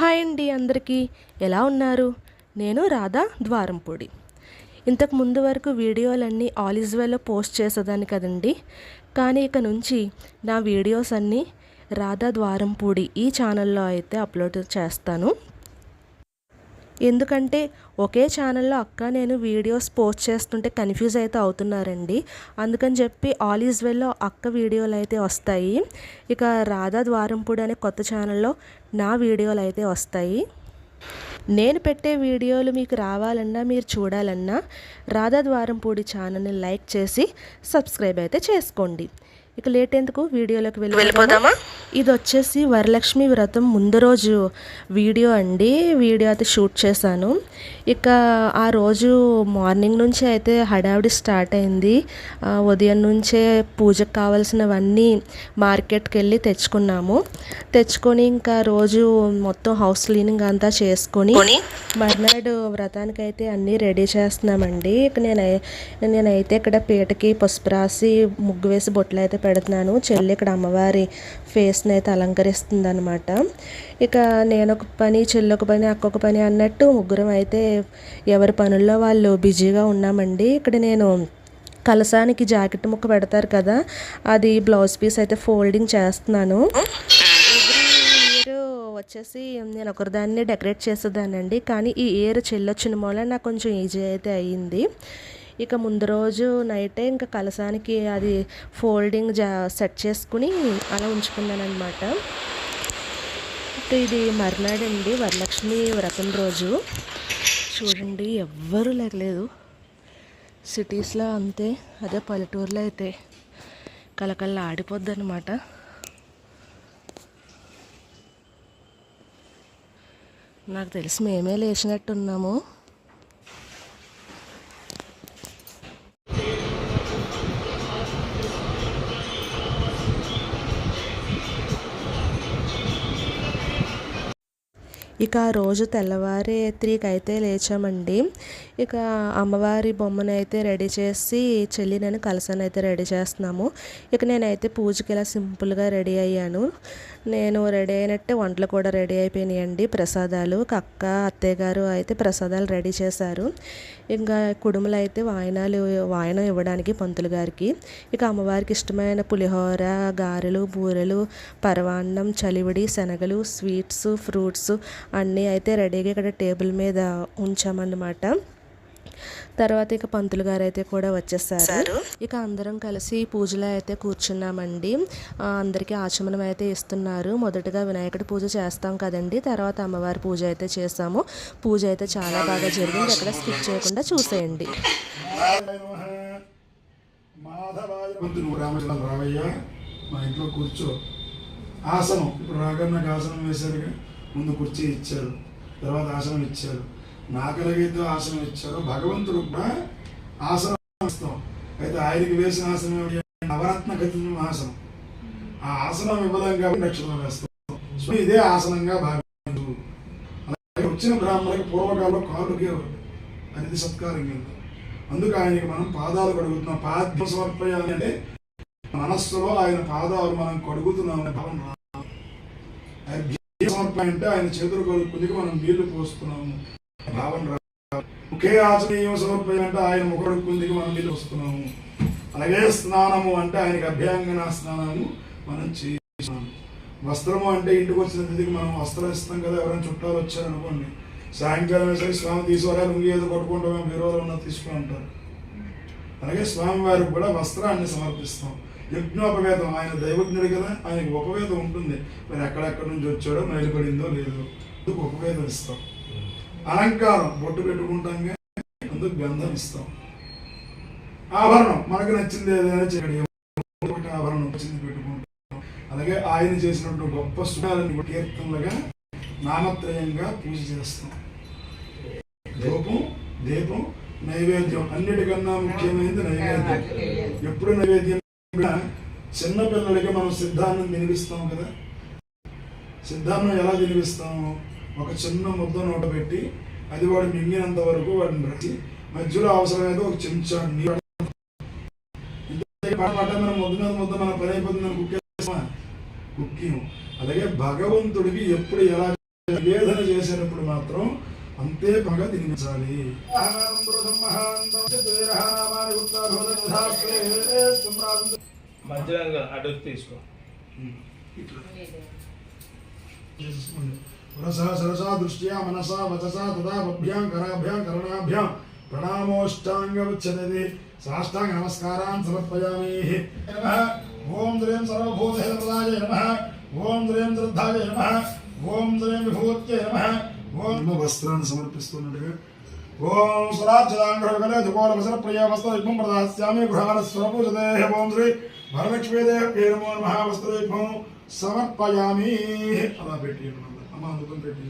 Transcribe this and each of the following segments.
Hi అండి అందరికీ. ఎలా ఉన్నారు? నేను రాధా ద్వారంపూడి. ఇంతకు ముందు వరకు వీడియోలన్నీ ఆల్ ఈజ్ వెల్లో పోస్ట్ చేసేదాన్ని కదండి. కానీ ఇక నుంచి నా వీడియోస్ అన్నీ రాధా ద్వారంపూడి ఈ ఛానల్లో అయితే అప్లోడ్ చేస్తాను. ఎందుకంటే ఒకే ఛానల్లో అక్క నేను వీడియోస్ పోస్ట్ చేస్తుంటే కన్ఫ్యూజ్ అయితే అవుతున్నారండి. అందుకని చెప్పి ఆల్ ఈజ్ వెల్లో అక్క వీడియోలు అయితే వస్తాయి. ఇక రాధా ద్వారంపూడి అనే కొత్త ఛానల్లో నా వీడియోలు అయితే వస్తాయి. నేను పెట్టే వీడియోలు మీకు రావాలన్నా మీరు చూడాలన్నా రాధా ద్వారంపూడి ఛానల్ని లైక్ చేసి సబ్స్క్రైబ్ అయితే చేసుకోండి. ఇక లేట్ ఎందుకు? వీడియోలోకి వెళ్ళిపోదామా? ఇది వచ్చేసి వరలక్ష్మి వ్రతం ముందు రోజు వీడియో అండి. వీడియో అయితే షూట్ చేశాను. ఇక ఆ రోజు మార్నింగ్ నుంచి అయితే హడావిడి స్టార్ట్ అయింది. ఉదయం నుంచే పూజకు కావాల్సినవన్నీ మార్కెట్కి వెళ్ళి తెచ్చుకున్నాము. తెచ్చుకొని ఇంకా రోజు మొత్తం హౌస్ క్లీనింగ్ అంతా చేసుకొని మర్నాడు వ్రతానికి అయితే అన్నీ రెడీ చేస్తున్నామండి. ఇక నేను నేనైతే ఇక్కడ పీటకి పసుపు రాసి ముగ్గు వేసి బొట్లు అయితే పెడుతున్నాను. చెల్లి ఇక్కడ అమ్మవారి ఫేస్ని అయితే అలంకరిస్తుంది అనమాట ఇక నేను ఒక పని చెల్లి ఒక పని అక్క ఒక పని అన్నట్టు ముగ్గురం అయితే ఎవరి పనుల్లో వాళ్ళు బిజీగా ఉన్నామండి. ఇక్కడ నేను కలసానికి జాకెట్ ముక్క పెడతారు కదా అది బ్లౌజ్ పీస్ అయితే ఫోల్డింగ్ చేస్తున్నాను. వచ్చేసి నేను ఒకరిదాన్ని డెకరేట్ చేసేదానండి కానీ ఈ ఇయర్ చెల్లొచ్చిన మూల నాకు కొంచెం ఈజీ అయితే అయ్యింది. ఇక ముందు రోజు నైటే ఇంకా కలసానికి అది ఫోల్డింగ్ జా సెట్ చేసుకుని అలా ఉంచుకున్నాను అనమాట ఇక ఇది మర్నాడు అండి వరలక్ష్మి వ్రతం రోజు. చూడండి ఎవ్వరూ లేకలేదు సిటీస్లో అంతే అదే పల్లెటూరులో అయితే కలకల ఆడిపోద్ది అనమాట నాకు తెలిసి మేమే లేచినట్టున్నాము. ఇక ఆ రోజు తెల్లవారి త్రీకి అయితే లేచామండి. ఇక అమ్మవారి బొమ్మను అయితే రెడీ చేసి చెల్లి నేను కలసాన్ని అయితే రెడీ చేస్తున్నాము. ఇక నేనైతే పూజకి ఇలా సింపుల్గా రెడీ అయ్యాను. నేను రెడీ అయినట్టే వంటలు కూడా రెడీ అయిపోయినాయండి. ప్రసాదాలు అక్క అత్తయ్య గారు అయితే ప్రసాదాలు రెడీ చేశారు. ఇంకా కుడుములు అయితే వాయనాలు వాయనం ఇవ్వడానికి పంతులు గారికి. ఇక అమ్మవారికి ఇష్టమైన పులిహోర గారెలు బూరెలు పరవాన్నం చలివిడి శనగలు స్వీట్స్ ఫ్రూట్స్ అన్నీ అయితే రెడీగా ఇక్కడ టేబుల్ మీద ఉంచామన్నమాట. తర్వాత ఇక పంతులు గారు అయితే కూడా వచ్చేసారు. ఇక అందరం కలిసి పూజలో అయితే కూర్చున్నామండి. అందరికీ ఆచమనం అయితే ఇస్తున్నారు. మొదటగా వినాయకుడి పూజ చేస్తాం కదండి. తర్వాత అమ్మవారి పూజ అయితే చేసాము. పూజ అయితే చాలా బాగా జరిగింది. ఎక్కడ స్కిప్ చేయకుండా చూసేయండి. మాధవాయ నువ్వు రామచంద్ర రావయ్య మా ఇంట్లో కూర్చో. ఆసనం. ఇప్పుడు రాగానే నాకు ఆసనం వేశారుగా. ముందు కుర్చీ ఇచ్చారు తర్వాత ఆసనం ఇచ్చారు. నాకు ఎలాగైతే ఆసనం ఇచ్చారో భగవంతుడు కూడా ఆసనం ఇస్తాం. అయితే ఆయనకి వేసిన ఆసనం ఏమిటి? నవరత్న గతిన ఆసనం. ఆ ఆసనం ఇవ్వలేం కాబట్టి నక్షత్రం వేస్తాం. సో ఇదే ఆసనంగా భావించు. అలాగే వచ్చిన బ్రాహ్మణులకు పూర్వకాలంలో కాళ్ళకి అనేది సత్కారం కింద అందుకు ఆయనకి మనం పాదాలు కడుగుతున్నాం. పాద్య సమర్పయాలి అంటే మనస్సులో ఆయన పాదాలు మనం కడుగుతున్నాం అనే భావన రావాలి. ఆయన అంటే ఆయన చేతులు కడుక్కుందుకు మనం నీళ్ళు పోస్తున్నాము. అనే భావన ఒకే ఆచనీయం సమర్పణ అంటే ఆయన ముఖ మనం నీళ్ళు వస్తున్నాము అలాగే స్నానము అంటే ఆయనకి అభ్యంగన స్నానము మనం చేస్తున్నాము వస్త్రము అంటే ఇంటికి వచ్చిన తిథికి మనం వస్త్రం ఇస్తాం కదా ఎవరైనా చుట్టాలు వచ్చారనుకోండి సాయంకాలం వేసరికి స్వామి తీసుకోరా లుంగి ఏదో కొట్టుకుంటాం బీరోలో ఉన్న తీసుకుని అంటారు. అలాగే స్వామివారికి కూడా వస్త్రాన్ని సమర్పిస్తాం. యజ్ఞోపవేదం ఆయన దైవజ్ఞుడు కదా ఆయనకు ఉపవేదం ఉంటుంది. మరి ఎక్కడెక్కడి నుంచి వచ్చాడో మైలుపడిందో లేదో. అందుకు ఉపవేదం ఇస్తాం. అలంకారం బొట్టు పెట్టుకుంటాం కానీ అందుకు గంధం ఇస్తాం. ఆభరణం మనకు నచ్చింది ఏదైనా చేయడం. ఆభరణం నచ్చింది పెట్టుకుంటాం. అలాగే ఆయన చేసినటువంటి గొప్ప సుఖాలను కీర్తనలుగా నామత్రయంగా పూజ చేస్తాం. ధూపం దీపం నైవేద్యం అన్నిటికన్నా ముఖ్యమైనది నైవేద్యం. ఎప్పుడు నైవేద్యం చిన్నపిల్లలకి మనం సిద్ధాంతం తినిపిస్తాం కదా. సిద్ధాన్నం ఎలా తినిపిస్తాము ఒక చిన్న ముద్ద నోట పెట్టి అది వాడు మింగినంత వరకు వాడిని రచి మధ్యలో అవసరమైతే ఒక చెంచా నీరు పాట మనం ముద్ద మీద ముద్ద మన పని అయిపోతుందని కుక్కేస్తామా కుక్కిం అలాగే భగవంతుడికి ఎప్పుడు ఎలా నివేదన అంతే పగ తినిపించాలి మధ్యలో అటు వచ్చి తీసుకో పురసా సరసా దృష్ట్యా మనసా వచసా తదా వభ్యాం కరాభ్యాం కరణాభ్యాం ప్రణామోష్టాంగముచ్యతే సాష్టాంగ నమస్కారాన్ సమర్పయామి నమః ఓం ద్రేం సర్వభూతహితప్రదాయ నమః ఓం ద్రేం శ్రద్ధాయ నమః ఓం ద్రేం విభూత్యై నమః ఓం వస్త్రాన్ని సమర్పిస్తున్నట్టుగా ఓం స్వరాజ్యదాంగళ దుకోలవసర ప్రియ వస్త్ర యుగ్మం ప్రదాస్యామి గృహాల స్వరపూజతే ఓం శ్రీ వరలక్ష్మీదేవి నమో నమః వస్త్ర యుగ్మం సమర్పయామి. అలా పెట్టి అమ్మ అందుకని పెట్టి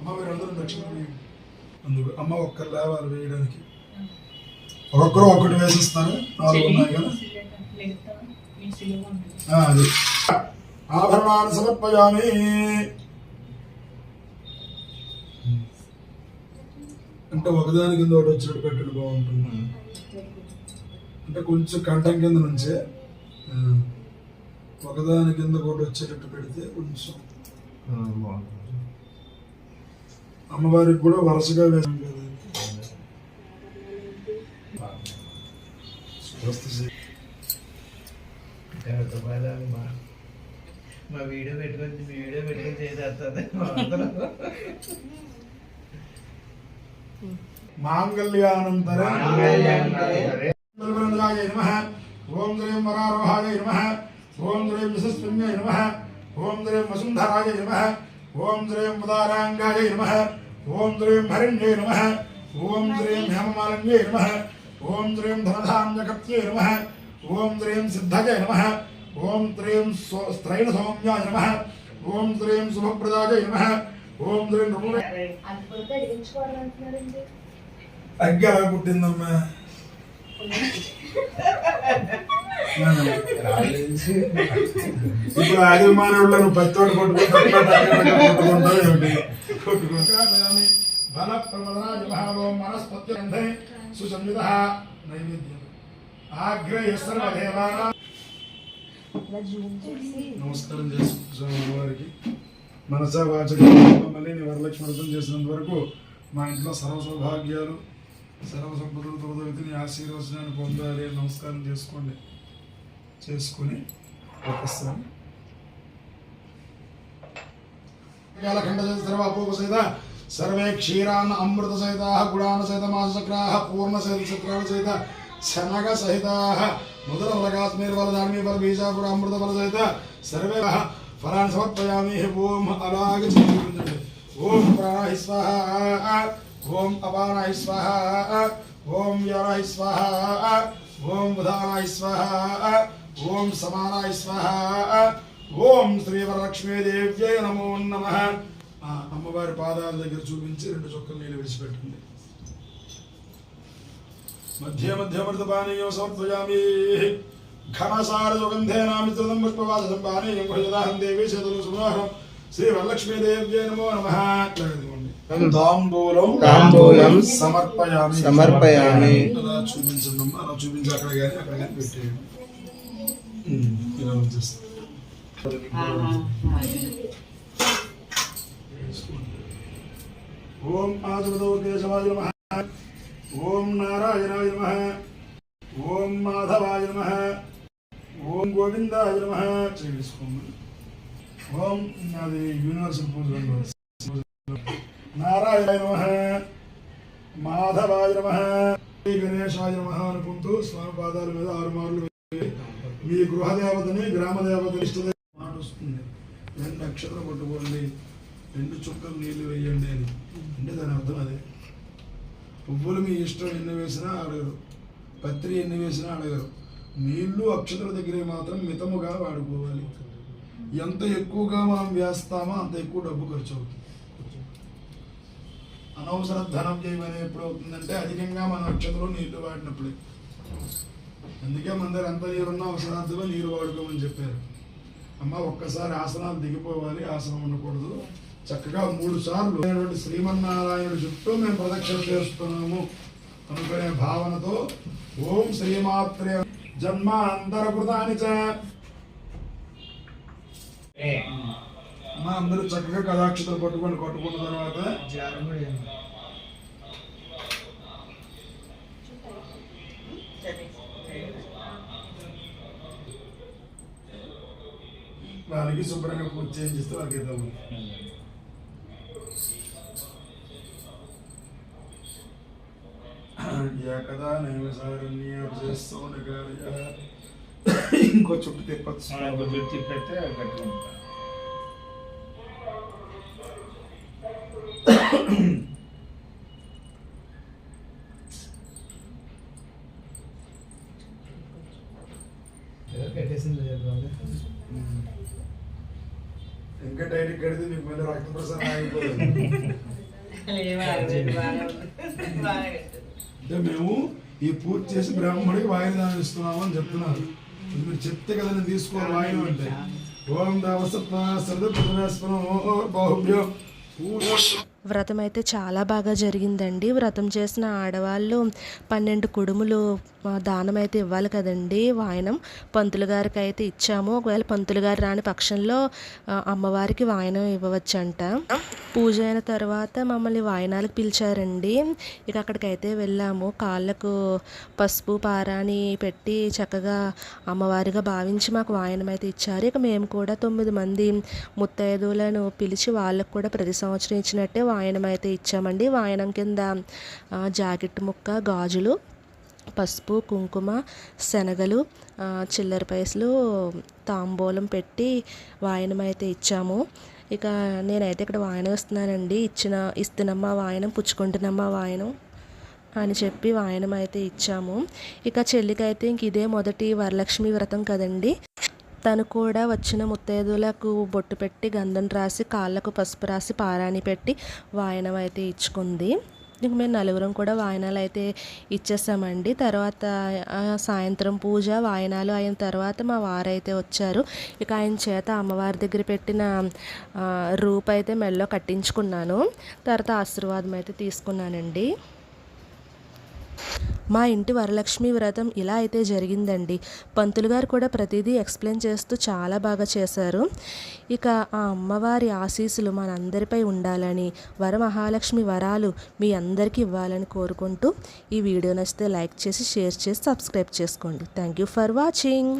అమ్మ మీరందరూ దక్షిణ. అందుకు అమ్మ ఒక్కరు లేవాలి వేయడానికి. ఒక్కొక్కరు ఒక్కటి వేసిస్తాను నాలుగు ఉన్నాయి కదా? అది. ఆభరణాన్ని సమర్పయామి. అంటే ఒకదాని కింద ఒకటి వచ్చినట్టు పెట్టడం బాగుంటుంది. అంటే కొంచెం కంఠం కింద నుంచే ఒకదాని కింద ఒకటి వచ్చేటట్టు పెడితే కొంచెం అమ్మవారికి కూడా వరుసగా వేసాం కదా. మా వీడియో పెట్టుకొని మీ వీడియో పెట్టుకొని చేసేస్తుంది మాంగళ్యానంతరం మాంగళ్యానంతరం. బలవరంద్రాయ నమః ఓం ద్రీం వరారోహాయ నమః ఓం ద్రీం యశస్విన్యాయ నమః ఓం ద్రీం వసుంధరాయ నమః ఓం ద్రీం ఉదారాంగాయ నమః ఓం ద్రీం హరిణ్యై నమః ఓం ద్రీం హేమమాలిన్యై నమః ఓం ద్రీం ధనధాన్యకర్త్యై నమః ఓం ద్రీం సిద్ధజయ నమః ఓం ద్రీం స్వ- స్త్రైణ సౌమ్యాయ నమః ఓం ద్రీం శుభప్రదాయ నమః ఓం ద్రీం రుణ అది కొడితే అడిగించుకోవడం అంటున్నారండి అగ్గ ఎలా పుట్టిందమ్మా ఇప్పుడు ఆది మానవులను పచ్చోడు కొట్టుకుంటావు బల ప్రమదనాజ మహాభవం మనస్పత్యంధే సుసంవిత నైవేద్యం ఆగ్రహ సర్వదేవానా చేసి నమస్కారం చేసుకుంటున్నాం వారికి మనసా వాచక మళ్ళీ వరలక్ష్మి వ్రతం చేసినంత వరకు మా ఇంట్లో సర్వ సౌభాగ్యాలు సర్వ సంపదలతో దొరికి నీ ఆశీర్వచనాన్ని పొందాలి అని నమస్కారం చేసుకోండి. చేసుకుని ఒకసారి ఖండ సర్వాపూప సహిత సర్వే క్షీరాన్ అమృత సహిత గుణాన సహిత మాసక్రా పూర్ణ సహిత చక్రాల సహిత శనగ సహిత ముదర ఫలకాస్మీర్ ఫలధాన్య ఫల బీజాపుర అమృత ఫల సహిత సర్వే ఫలాన్ని సమర్పయామి. ఓం అలాగే ఓం ప్రాణ స్వాహ. ఓం అపానాయ స్వాహ. ఓం వ్యానాహి స్వాహ. ఓం బుధానాయ స్వాహ. ఓం సమానాయ స్వాహ. ఓం శ్రీ వరలక్ష్మీదేవ్యై నమో నమ. అమ్మవారి పాదాల దగ్గర చూపించి రెండు చుక్కలు నీళ్ళు విడిచిపెట్టండి. మధ్య మధ్య మృత పానీయం సమర్పయామి. ఘనసార సుగంధేనామిత్రం పుష్పవాసం పానీయం భుజదాహం దేవి శతలు సుమాహం. శ్రీ వరలక్ష్మీదేవ్యై నమో నమ. తాంబూలం తాంబూలం సమర్పయామి. సమర్పయామి. అలా చూపించండి. అలా చూపించి అక్కడ కానీ అక్కడ కానీ పెట్టేయండి. ఇలా వచ్చేస్తుంది. ఓం ఆదిమదో కేశవాయ నమ. ఓం నారాయణాయ నమ. ఓం మాధవాయ నమ. ఓం గోవిందాయ నమ. చేసుకోండి ఓం అది యూనివర్సల్ పూజ నారాయణాయ నమ. మాధవాయ నమ. శ్రీ గణేశాయ నమ అనుకుంటూ స్వామి పాదాల మీద ఆరు మార్లు మీ గృహదేవతని గ్రామ దేవతని మాట వస్తుంది. రెండు నక్షత్రం పట్టుకోండి రెండు చుక్కలు నీళ్ళు వేయండి అని. అంటే దాని అర్థం అదే. పువ్వులు మీ ఇష్టం ఎన్ని వేసినా అడగరు. పత్రి ఎన్ని వేసినా అడగరు. నీళ్ళు అక్షతల దగ్గరే మాత్రం మితముగా వాడుకోవాలి. ఎంత ఎక్కువగా మనం వేస్తామో అంత ఎక్కువ డబ్బు ఖర్చు అవుతుంది. అనవసర ధనం చేయమని ఎప్పుడు అవుతుందంటే అధికంగా మన నక్షత్రం నీళ్ళు వాడినప్పుడే. అందుకే మందరు దగ్గర ఎంత నీరున్నా నీరు వాడుకోమని చెప్పారు. అమ్మ ఒక్కసారి ఆసనాలు దిగిపోవాలి ఆసనం ఉండకూడదు. చక్కగా మూడు సార్లు శ్రీమన్నారాయణుడు చుట్టూ మేము ప్రదక్షిణ చేస్తున్నాము అనుకునే భావనతో ఓం శ్రీమాత్రే జన్మ అంతరకృతాని చ అమ్మ అందరూ చక్కగా కథాక్షతలు పట్టుకొని కొట్టుకున్న తర్వాత వాళ్ళకి శుభ్రంగా పూజ చేయించిస్తే వాళ్ళకి ఇద్దాము ఏకదా నైవసారణ్యాభిషేస్తోనకార్య ఇంకో చుట్టూ తిప్పచ్చు. తిప్పితే ఒక ఇంకా టైట్ కడితే మీకు మళ్ళీ రక్త ప్రసరణ అంటే మేము ఈ పూర్తి చేసి బ్రాహ్మడికి వాయుదానం ఇస్తున్నాము అని చెప్తున్నారు మీరు చెప్తే కదా నేను తీసుకోవాలి వాయువు అంటే. ఓం దావసత్వ సరద ప్రదనాస్పనం బాహుభ్యం వ్రతం అయితే చాలా బాగా జరిగిందండి. వ్రతం చేసిన ఆడవాళ్ళు పన్నెండు కుడుములు దానం అయితే ఇవ్వాలి కదండి వాయనం. పంతులు గారికి అయితే ఇచ్చాము. ఒకవేళ పంతులు గారు రాని పక్షంలో అమ్మవారికి వాయనం ఇవ్వవచ్చంట. పూజ అయిన తర్వాత మమ్మల్ని వాయనాలకు పిలిచారండి. ఇక అక్కడికైతే వెళ్ళాము. కాళ్ళకు పసుపు పారాని పెట్టి చక్కగా అమ్మవారిగా భావించి మాకు వాయనం అయితే ఇచ్చారు. ఇక మేము కూడా తొమ్మిది మంది ముత్తైదువులను పిలిచి వాళ్ళకు కూడా ప్రతి సంవత్సరం ఇచ్చినట్టే వాయనం అయితే ఇచ్చామండి. వాయనం కింద జాకెట్ ముక్క గాజులు పసుపు కుంకుమ శనగలు చిల్లర పైసలు తాంబూలం పెట్టి వాయనం అయితే ఇచ్చాము. ఇక నేనైతే ఇక్కడ వాయనం ఇస్తున్నానండి. ఇచ్చిన ఇస్తున్నమ్మా వాయనం పుచ్చుకుంటున్నమ్మా వాయనం అని చెప్పి వాయనం అయితే ఇచ్చాము. ఇక చెల్లికైతే ఇంక ఇదే మొదటి వరలక్ష్మి వ్రతం కదండి. తను కూడా వచ్చిన ముత్తైదులకు బొట్టు పెట్టి గంధం రాసి కాళ్ళకు పసుపు రాసి పారాని పెట్టి వాయనం అయితే ఇచ్చుకుంది. ఇంక మేము నలుగురం కూడా వాయనాలు అయితే ఇచ్చేసామండి. తర్వాత సాయంత్రం పూజ వాయనాలు అయిన తర్వాత మా వారైతే వచ్చారు. ఇక ఆయన చేత అమ్మవారి దగ్గర పెట్టిన రూప్ అయితే మెల్లో కట్టించుకున్నాను. తర్వాత ఆశీర్వాదం అయితే తీసుకున్నానండి. మా ఇంటి వరలక్ష్మి వ్రతం ఇలా అయితే జరిగిందండి. పంతులు గారు కూడా ప్రతిదీ ఎక్స్ప్లెయిన్ చేస్తూ చాలా బాగా చేశారు. ఇక ఆ అమ్మవారి ఆశీస్సులు మనందరిపై ఉండాలని వరమహాలక్ష్మి వరాలు మీ అందరికీ ఇవ్వాలని కోరుకుంటూ ఈ వీడియో నచ్చితే లైక్ చేసి షేర్ చేసి సబ్స్క్రైబ్ చేసుకోండి. Thank you for watching.